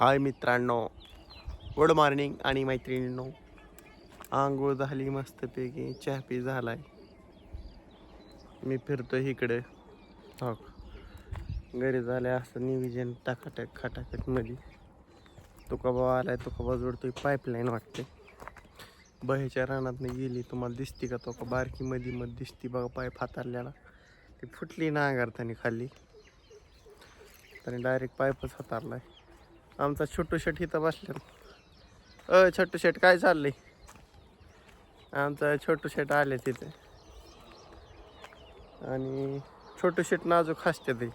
हाय मित्रांनो. Good morning आणि मैत्रिणींनो. आंघोळ झाली मस्तपैकी. चहापी झाला झालाय. मी फिरतो इकडे. हो. घरी झाल्या असं निविजन टाकाटक खाटाकटमध्ये तुका भाऊ आलाय तुका भाऊ पाईपलाईन वाटते बहेच्या रानात गेली तुम्हाला दिसती का तो? का बारकी मध्ये मध्ये दिसती बघा पाईप हातारल्याला ती फुटली ना अंगारतानी खाली. त्याने डायरेक्ट पाईपच हातारलाय. आमचा छोटू शेट इथं बसले. अ छोटू शेट काय चाललंय? आमचा छोटू शेट आले तिथे. आणि छोटू शेट नाजूक हसते ते.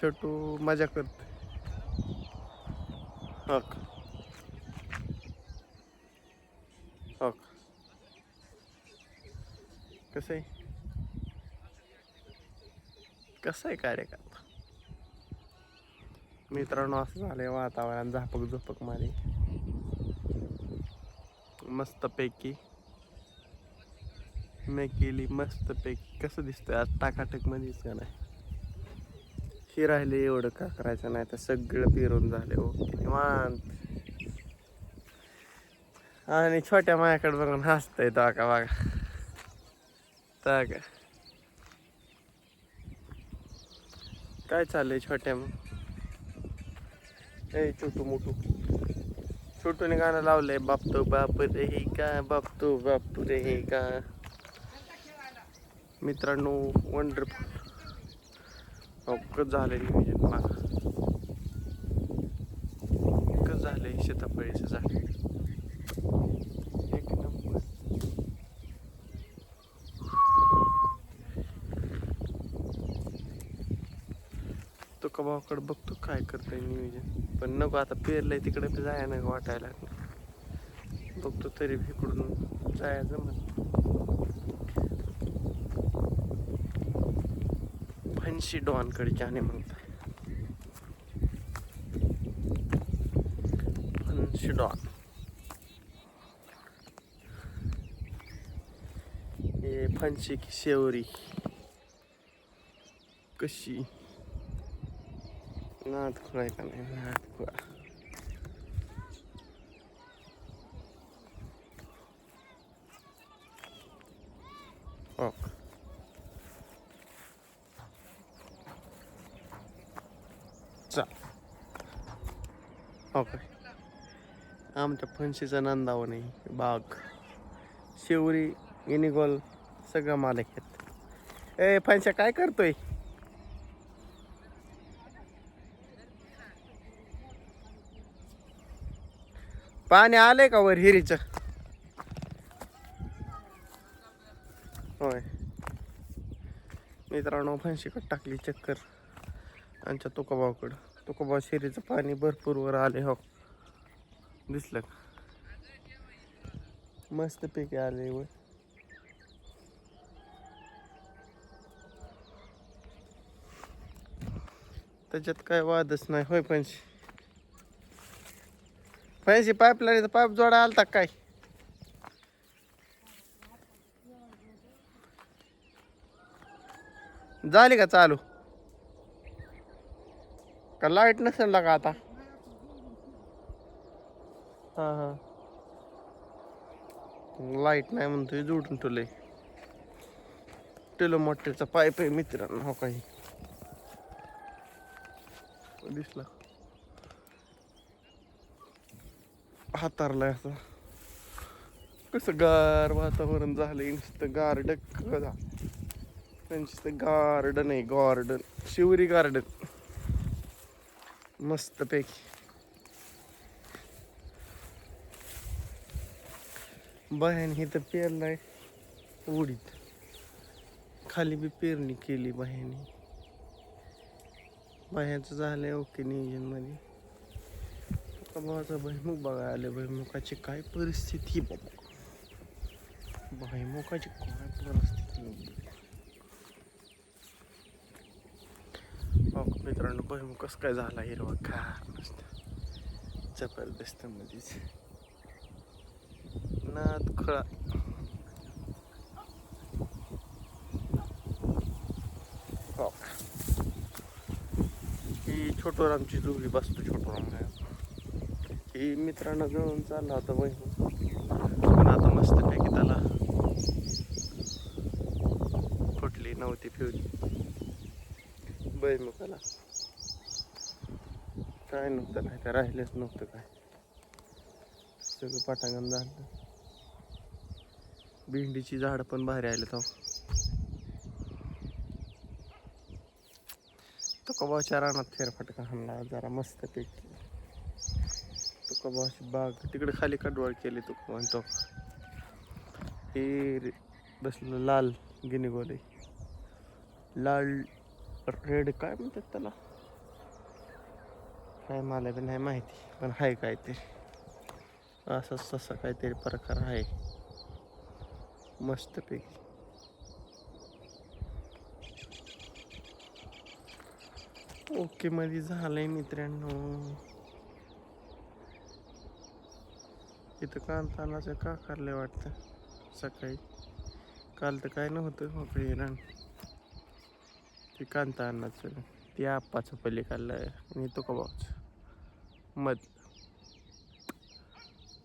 छोटू मजा करते. हक. हक. कसं आहे? कसं आहे कार्यक्रम? मित्रांनो असं झालंय वातावरण झापक झोपकमध्ये मस्तपैकी. मी केली मस्तपैकी. कसं दिसतंय आज? टाकाटक मध्येच का नाही? हे राहिले एवढं का करायचं नाही तर सगळं पिरून झाले ओके निवांत. आणि छोट्या मायाकडे बघून हसतंय तो का बघा. तर का? काय चाललंय छोट्या? मग ए छोटू मोठू. छोटूने गाणं लावलंय बापतो बाप रे हे का बापतो बाप रे हे का. मित्रांनो वंडरफुल हो झालंय नियोजन मला. कसं झालंय शेतापळीचं झालं तो बघतो काय करतोय नियोजन. पण नको आता पेरलंय तिकडे जाया नको वाटायला बघतो तरी इकडून जायचं जमत फन्सी डॉनकडे जाणे म्हणताय. Fancy don. हे फन्सी की शेवरी. कशी? नाद खुळाय का नाही? नाद खुळा हो चा ओके. आमच्या फणशीचा नंदाव नाही बाग. शेवरी गिनीगोल सगळं मालक आहेत. ए फणशा काय करतोय? पाणी आलंय का वर हिरीचं? होय. मित्रांनो फणशीकडे टाकली चक्कर आमच्या तुकोबाकडं तुकोबा शिरीचं पाणी भरपूर वर आले हो. दिसलं का? मस्त पैकी आले वर. त्याच्यात काय वादच नाही होय फणशी पाईप पाईपलाईनचा पाईप जोडा आलता काय? झाली का चालू? का लाइट नसेल का आता? हा हा. लाइट नाही म्हणतोय जोडून ठेवलंय. टेलोमोटरचा पाईप आहे मित्रांनो हो काही दिसला. हातारलाय असं. कसं गार वातावरण झालंय नुसतं गार्डन तर गार्डन आहे गार्डन शिवरी गार्डन मस्त पैकी बाह्यान ही तर पेरलाय उडीत. खाली बी पेरणी केली बाह्याने बाह्याचं झालंय ओके नियोजनमध्ये. माझा भैमुख बघायला आले भैमुखाची काय परिस्थिती बाबा? भैमुखाची काय परिस्थिती हो मित्रांनो भैमुख कसं काय झाला हिरवा खार मस्त. जबरदस्त मध्येच. नाद खळा. हो ही छोटोरामची जोडी बसतो छोटोराम ही मित्रांना घेऊन चालला होता बहीण पण आता मस्तपैकी त्याला फुटली नव्हती फिवली बैमुखाला काय नव्हतं नाही काय राहिलेच नव्हतं काय. सगळं पाटांगण झालं. भेंडीची झाड पण भारी आले तो तो कबाच्या रानात फेरफटका हाणला जरा मस्त पैकी. तो बाग. तिकडे खाली कडवाळ केली तो. म्हणतो हे रे- बसलं लाल गिनीगोले. लाल रेड काय म्हणतात त्याला? काय मला बी नाही माहिती पण आहे काय ते असं तसा काहीतरी प्रकार आहे. मस्तपैकी. ओके मध्ये झालंय मित्रांनो. इथं कांतानाचं का करले वाटतं? सकाळी. काल तर काय नव्हतं मोकळी रान ते कांता अन्नाचं ते आप्पाचं पलीकडलं आणि तो कबाचं मध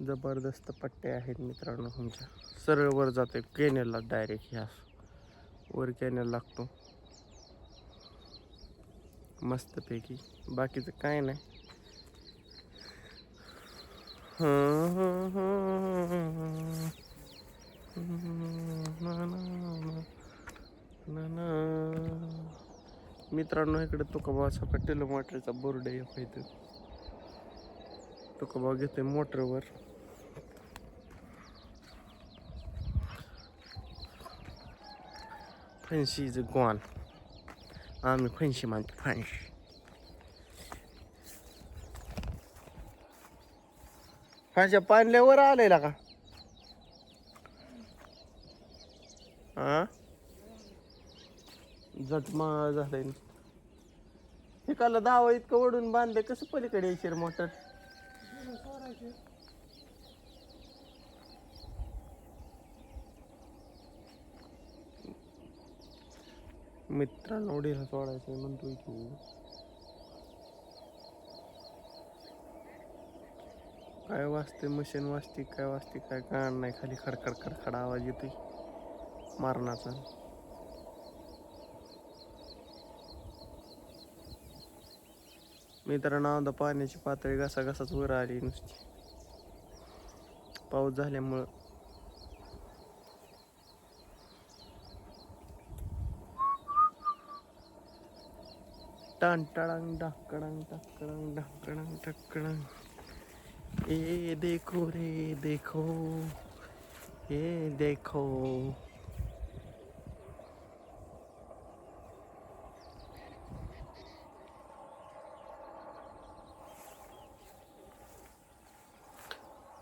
जबरदस्त पट्टे आहेत मित्रांनो तुमच्या. सरळ वर जाते कॅनेलला डायरेक्ट ह्या वर कॅनेल लागतो. मस्तपैकी. बाकीचं काय नाही. मित्रांनो इकडे तुकाबाचा कटेल मोटरचा बोर्ड आहे. इथं तुकाबा घेतोय मोटरवर. Fancy is gone. आम्ही फॅन्सी मानतो फॅन्सी. फॅन्सी पाणल्यावर आलेला का? हा जटमा झालंय एकाला दावा इतकं ओढून बांधलं कसं पलीकडे यायची मोटर? मित्रांनो ओढीला सोडायचं म्हणतोय तू. काय वाजते मशीन वाजते काय वाजते काय कळणार नाही. खाली खडखड खडखड आवाज येतोय. मारणाचा. मित्रांनो आता पाण्याची पातळी घसा घसाच वर आली नुसती. पाऊस झाल्यामुळं. टान डाकडांग टाकडांग डाकडांग डाकडंग ए देखो रे देखो। ये देखो।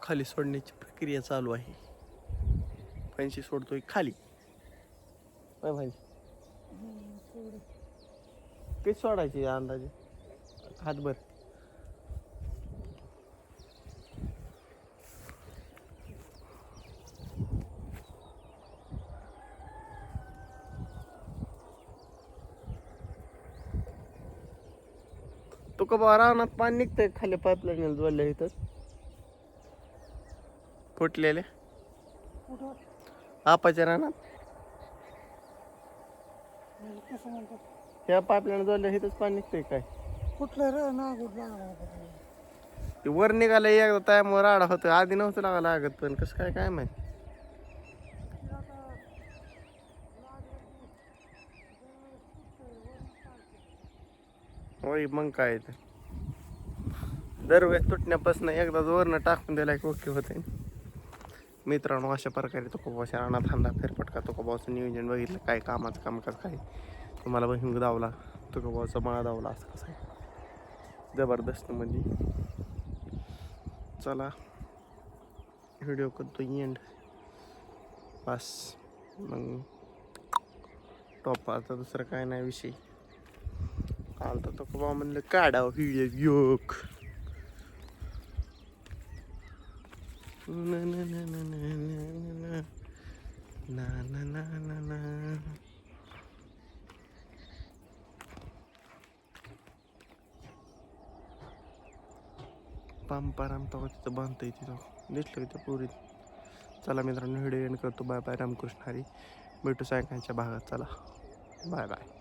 खाली सोडण्याची प्रक्रिया चालू आहे. फॅन्सी सोडतोय खाली. काय फॅन्सी किती सोडायची अंदाजे? हातभर. तू का बा रानात पाणी निघतंय खाली पाईपलाईन जोडल्या इथं. फुटलेले. आपाच्या रानात? ह्या पाईपलाईन जोडल्या इथंच पाणी निघतंय काय? कुठलं रे वर निघालं एकदा टायमावर राडा होतं आधी नव्हतं लागा लागत पण कसं काय काय माहिती? होय मग काय तर दरवेळेस तुटण्यापासून एकदा वरनं टाकून दिला की ओके होते मित्रांनो अशा प्रकारे तो कोबाच्या रानात हांदा फेरफटका तो कोबाचं नियोजन बघितलं काय कामाचं कामकाज काय. तुम्हाला बहीण दावला तो कोबाचा माळा दावला असं कसं आहे. जबरदस्त म्हणजे. चला व्हिडिओ करतो एंड बस. मग टॉप आता दुसरं काय नाही विषय. आलता तो बा म्हणलं काढाव हिळे योग पंपाराम तो तिथं बांधता येते तो. दिसलं तिथं पुरी. चला मित्रांनो व्हिडिओ एन करतो. Bye bye Ramakrishna Hari. भेटू सायंकाळच्या भागात. चला. Bye bye